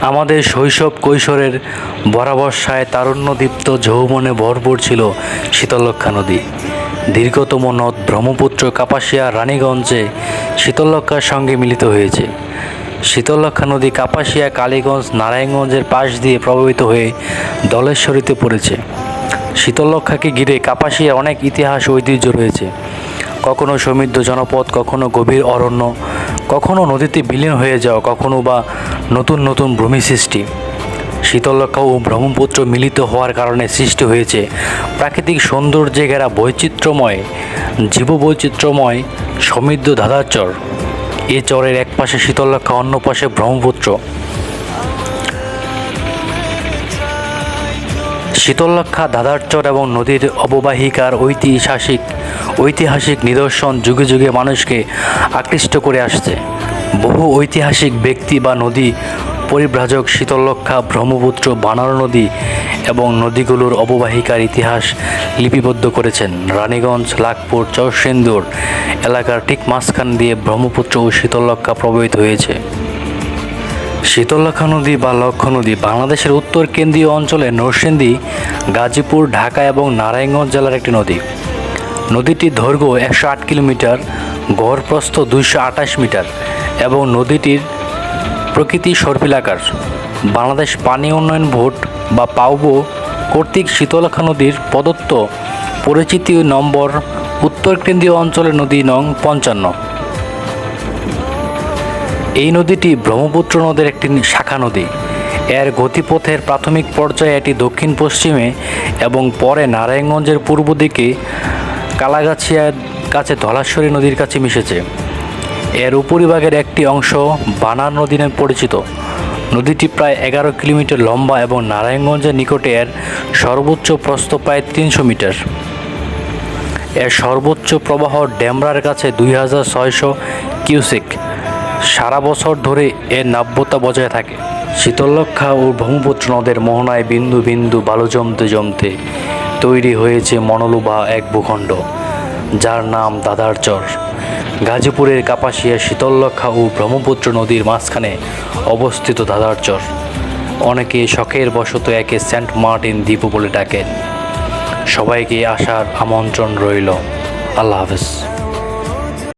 আমাদের শৈশব কৈশোরের বরাবর্ষায় তারুণ্যদীপ্ত যৌবনে ভরপুর ছিল শীতলক্ষা নদী। দীর্ঘতম নদ ব্রহ্মপুত্র কাপাসিয়া রানীগঞ্জে শীতলক্ষার সঙ্গে মিলিত হয়েছে। শীতলক্ষা নদী কাপাসিয়া, কালীগঞ্জ, নারায়ণগঞ্জের পাশ দিয়ে প্রভাবিত হয়ে দলেশ্বরীতে পড়েছে। শীতলক্ষাকে ঘিরে কাপাসিয়া অনেক ইতিহাস ঐতিহ্য রয়েছে। কখনো সমৃদ্ধ জনপদ, কখনো গভীর অরণ্য কখনো নদীতে বিলীন হয়ে যাওয়া কখনো বা নতুন নতুন ভূমি সৃষ্টি। শীতলক্ষা ও ব্রহ্মপুত্র মিলিত হওয়ার কারণে সৃষ্টি হয়েছে। প্রাকৃতিক সৌন্দর্যে ঘেরা বৈচিত্র্যময়, জীববৈচিত্র্যময় সমৃদ্ধ ধাঁধার চর। এ চরের এক পাশে শীতলক্ষা অন্য পাশে ব্রহ্মপুত্র। শীতলক্ষা দাদারচর এবং নদীর অববাহিকার ঐতিহাসিক ঐতিহাসিক নিদর্শন যুগে যুগে মানুষকে আকৃষ্ট করে আসছে। বহু ঐতিহাসিক ব্যক্তি বা নদী পরিব্রাজক শীতলক্ষা ব্রহ্মপুত্র, বানার নদী এবং নদীগুলোর অববাহিকার ইতিহাস লিপিবদ্ধ করেছেন। রানীগঞ্জ, লাখপুর, চরসিন্দুর এলাকার ঠিক মাঝখান দিয়ে ব্রহ্মপুত্র ও শীতলক্ষা প্রবাহিত হয়েছে। শীতলক্ষা নদী বা লক্ষ্য নদী বাংলাদেশের উত্তর কেন্দ্রীয় অঞ্চলে নরসিংদী, গাজীপুর, ঢাকা এবং নারায়ণগঞ্জ জেলার একটি নদী। নদীটির দৈর্ঘ্য একশো আট কিলোমিটার গড় প্রস্থ দুইশো আঠাশ মিটার এবং নদীটির প্রকৃতি সর্পিলাকার। বাংলাদেশ পানি উন্নয়ন বোর্ড বা পাউবো কর্তৃক শীতলক্ষা নদীর প্রদত্ত পরিচিতি নম্বর উত্তর কেন্দ্রীয় অঞ্চলের নদী নং পঞ্চান্ন। এই নদীটি ব্রহ্মপুত্র নদের একটি শাখা নদী। এর গতিপথের প্রাথমিক পর্যায়ে এটি দক্ষিণ পশ্চিমে এবং পরে নারায়ণগঞ্জের পূর্ব দিকে কালাগাছিয়ার কাছে ধলাশ্বরী নদীর কাছে মিশেছে। এর উপরিভাগের একটি অংশ বানার নদী নামে পরিচিত। নদীটি প্রায় এগারো কিলোমিটার লম্বা এবং নারায়ণগঞ্জের নিকটে এর সর্বোচ্চ প্রস্থ প্রায় তিনশো মিটার। এর সর্বোচ্চ প্রবাহ ডেমরার কাছে দুই হাজার ছয়শো কিউসিক। সারা বছর ধরে এর নাব্যতা বজায় থাকে। শীতলক্ষা ও ব্রহ্মপুত্র নদের মোহনায় বিন্দু বিন্দু বালু জমতে জমতে তৈরি হয়েছে মনোলোভা এক ভূখণ্ড, যার নাম দাদার চর। গাজীপুরের কাপাসিয়া শীতলক্ষা ও ব্রহ্মপুত্র নদীর মাঝখানে অবস্থিত দাদার চর। অনেকে শখের বশত একে সেন্ট মার্টিন দ্বীপ বলে ডাকেন। সবাইকে আসার আমন্ত্রণ রইল। আল্লাহ হাফেজ।